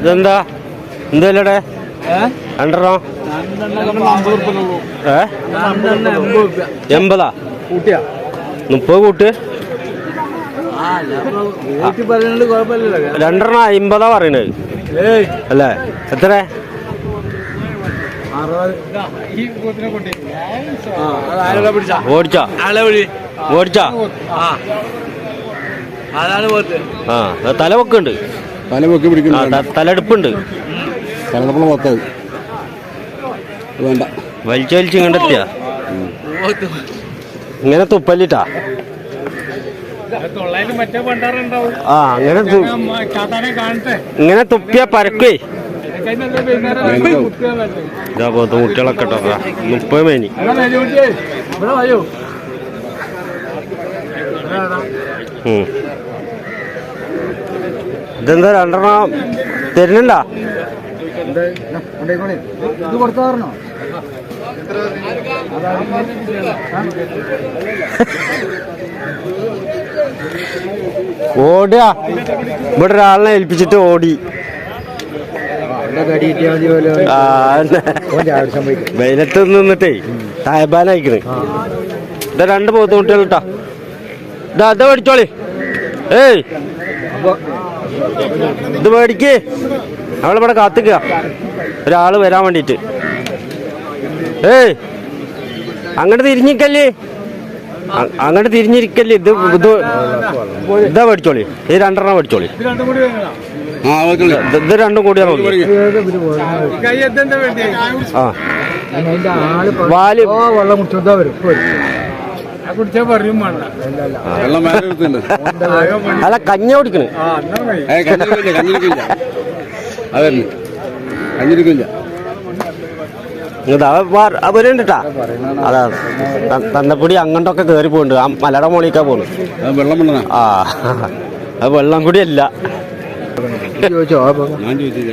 ഇതെന്താ? എന്തല്ലേ രണ്ടെണ്ണോ? ഏ? എൺപതാ? കൂട്ടിയാ? മുപ്പത് കൂട്ട്. രണ്ടെണ്ണ അമ്പതാ പറയണത്. അല്ലേ? എത്ര? അറുപത്. ഈ കൂട്ടിനെ കൂട്ടി. ആ അത് ആരോടെ പിടിച്ചാ? ഓടിച്ചാ? ഓടിച്ചാ? ആ അതാണ് പോത്ത് ആ അത് തല വെക്കുണ്ട് തല പൊക്കി ആ പിടിക്കുന്നു ത- തലയെടുപ്പുണ്ട് തലതപ്പണ വേണ്ട. വലിച്ചു വലിച്ച് പോത്ത് ഇങ്ങനെ തുപ്പല്ലിട്ടാ? ആ അങ്ങനെ ഇങ്ങനെ തുപ്പിയ പരക്കേ. ഇതാ പോത്ത് കുട്ടികളൊക്കെ ഇട്ടോ മുപ്പത് മേനി. ഉം. ഇതെന്താ രണ്ടെണ്ണം തരുന്നില്ല? ഇത് ഇവിടെ ഒരാളിനെ ഏൽപ്പിച്ചിട്ട് ഓടി. വെയിലത്ത് നിന്നിട്ടേ സായബാനായിക്കണ് ഇതാ രണ്ട് പോത്ത് കുട്ടികൾ ഇട്ടാ ഇതാ അതാ പഠിച്ചോളി ഏയ്. ഇത് മേടിക്ക്. നമ്മളിവിടെ കാത്തിക്കുക ഒരാൾ വരാൻ വേണ്ടിട്ട് ഏയ് അങ്ങോട്ട് തിരിഞ്ഞിക്കല്ലേ അങ്ങോട്ട് തിരിഞ്ഞിരിക്കല്ലേ? ഇത് ഇത് ഇതാ മേടിച്ചോളി. ഇത് രണ്ടെണ്ണം മേടിച്ചോളി. ഇത് രണ്ടും കൂടി വേണം ആ വെക്കണേ ഇത് ഇത് രണ്ടും കൂടിയാണ് ഉള്ളത്. കൈ എത്തെന്താ വേണ്ടി ആ. അതിന്റെ ആൾ വാൽ വെള്ളം കുടിച്ചാ. വരും. പറയും വേണ്ട വെള്ളം വേറെ എടുത്തുണ്ട് ആകെ അല്ല കഞ്ഞ കുടിക്കണേ. ആ എന്നാ മതി. ഏ കഞ്ഞിരിക്കില്ല കഞ്ഞിരിക്കില്ല അതന്നെ കഞ്ഞിരിക്കില്ല അവരുണ്ടാ അതാ ത- തന്നപ്പൊടി അങ്ങോട്ടൊക്കെ കയറി പോകുന്നുണ്ട് ആ മലയുടെ മോളിക്കാ പോണു അത് വെള്ളം വേണ്ടതാ ആ അത് വെള്ളം കൂടി അല്ല. ചോദിച്ചോ അപകം ഞാൻ ചോദിച്ചില്ല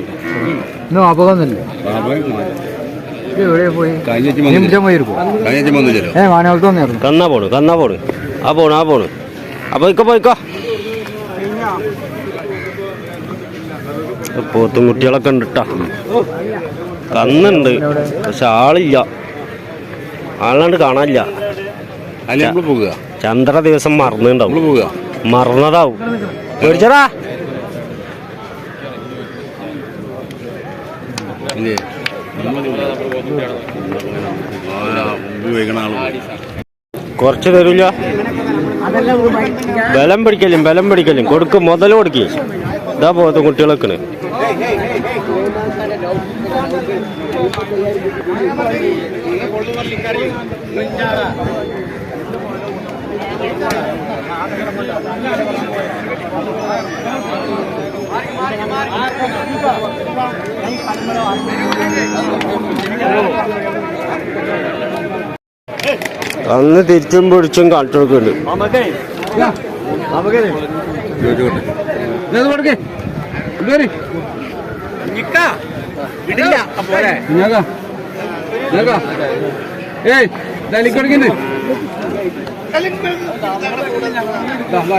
ഇന്നും അപകമൊന്നുമില്ല കന്നാ പോണ് കന്നാ പോണ്. ആ പോണ് ആ പോണ്. ആ പോയിക്കോ പോയിക്കോ. പോത്തും കുട്ടികളൊക്കെ ഉണ്ട് കന്നുണ്ട് പക്ഷെ ആളില്ല. ആളാണ്ട് കാണാനില്ല. ചന്ദ്ര ദിവസം മറന്നുണ്ടാവും. മറന്നതാവും. മേടിച്ചടാ കുറച്ച് തരൂല ബലം പിടിക്കലും ബലം പിടിക്കലും കൊടുക്കും മുതൽ കൊടുക്കേ ഇതാ പോകത്ത് കുട്ടികളൊക്കെ അന്ന് തിരിച്ചും പിടിച്ചും കാട്ടുകൊടുക്കുന്നുണ്ട്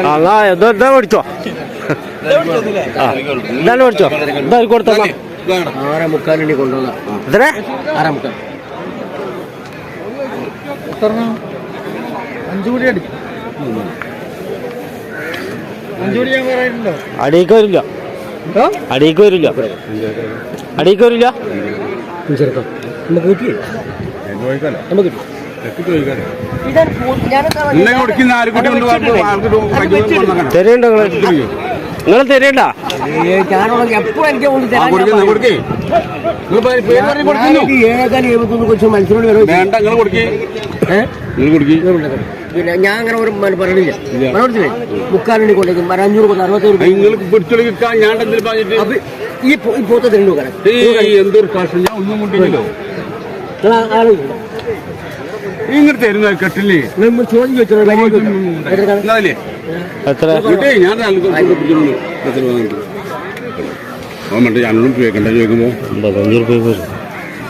അതാ എന്തോ ഏയ് പഠിച്ചോ ഇതാണ് മേടിച്ചോ ഇതാ കൊടുത്തോ മുക്കാലി മുക്കാലിനി കൊണ്ടുവന്ന? അഞ്ചു കൂടി അടി. ഞാൻ പറയാറുണ്ടോ അടിയിക്ക് വരില്ല. അടിയിക്ക് വരില്ല. അടിയിക്ക് വരില്ല. ചെറുക്കാം നമുക്ക് കിട്ടി നമുക്ക് കിട്ടി ഇന്നെ നിങ്ങൾ തരേണ്ട ഞാൻ അങ്ങനെ ഒരു പറഞ്ഞില്ല. പറയണില്ല മനോടത്തില്ലേ മുക്കാലിനി കൊണ്ടേക്കും അഞ്ഞൂറ് കൊണ്ട് പറഞ്ഞിട്ട്? ഈ പൊ- ഈ പോത്ത തിരഞ്ഞു നോക്കണം എന്തൊരു കാശ് ഞാൻ ഒന്നും കൊണ്ടില്ലല്ലോ. ആലോചിക്കണം ഇങ്ങോട്ട് തരുന്ന കെട്ടില്ലേ? ചോദിച്ചോ ഞാൻ മറ്റേ ഞാനൊന്നും ചോദിക്കണ്ട ചോദിക്കുമ്പോ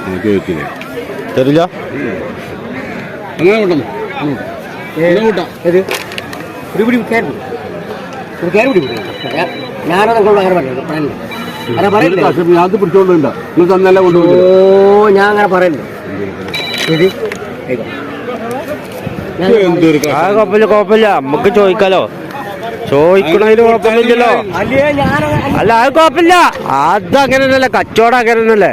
റുപ്യ ചോദിച്ചില്ലേ? തരില്ല? അങ്ങനെ കൂട്ടം? അങ്ങനെ കൂട്ടാം? ഒരു പിടി വിൽക്കായിരുന്നു ഒരു കയറി പിടി പിടി. ഞാൻ- അങ്ങനെ അങ്ങനെ നിങ്ങൾ തന്നല്ല ഓ ഞാൻ അങ്ങനെ പറയില്ല ശരി. ആ കുഴപ്പമില്ല കുഴപ്പമില്ല. നമുക്ക് ചോദിക്കാലോ. ചോദിക്കണതിന് കുഴപ്പമൊന്നുമില്ലല്ലോ അല്ലേ അത് കുഴപ്പമില്ല. അത് അങ്ങനെ തന്നെയല്ലേ കച്ചവടം അങ്ങനെ തന്നെയല്ലേ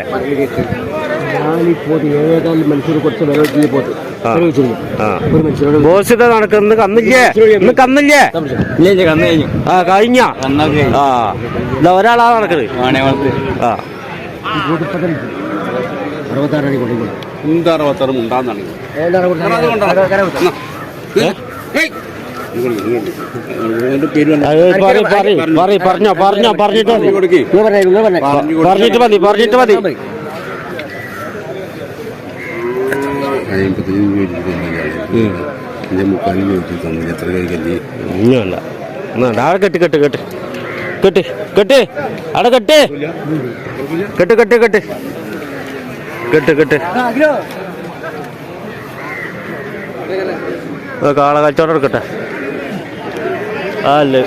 ബോസ് ഇത് നടക്കുന്നത് കന്നില്ലേ? ഇന്ന് കന്നില്ലേ? ആ കഴിഞ്ഞ? ആ. ഇതാ ഒരാളാ നടക്കുന്നത് ആ. അറുപത്താറാണ് കൊണ്ടിരിക്കുന്നത് എന്ത് അറുപത്താറും പറയ് പറഞ്ഞോ പറഞ്ഞോ പറഞ്ഞിട്ട് മതി. പറഞ്ഞിട്ട് മതി പറഞ്ഞിട്ട് മതി. ഒന്നുമല്ല കെട്ട്? കെട്ട് കെട്ട് കെട്ട്. കെട്ട് അവിടെ കെട്ട്. കെട്ട് കെട്ട് കെട്ട്. കെട്ട് കെട്ട്. കാള കച്ചവടം എടുക്കട്ടെ. അല്ലേ.